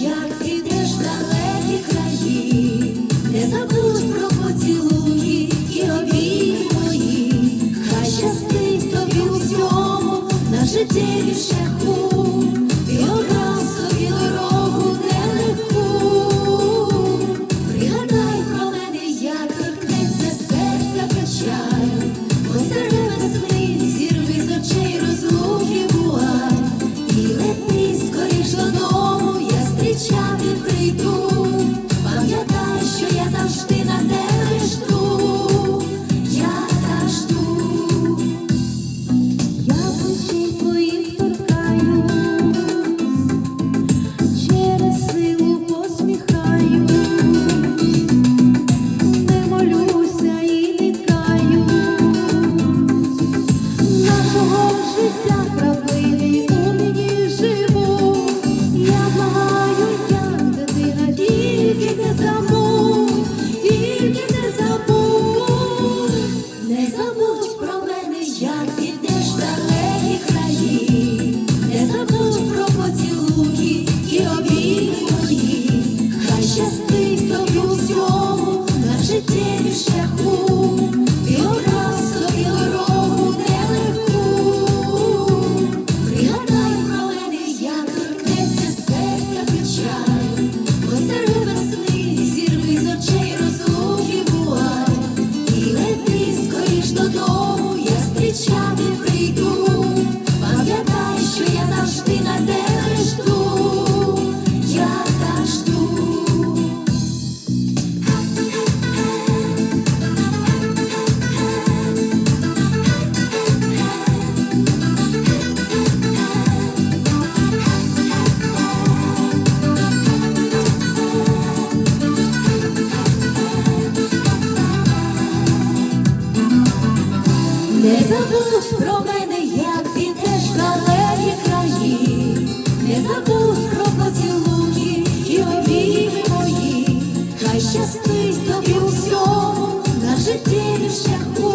як ти йдеш далекі краї, не забудь про поцілунки і обійми мої, хай щастить тобі у на життєві шляху. Не забудь про мене, як підеш далекі краї, не забудь про поцілунки і обійми мої, хай щастить тобі усьому на життєві шляху.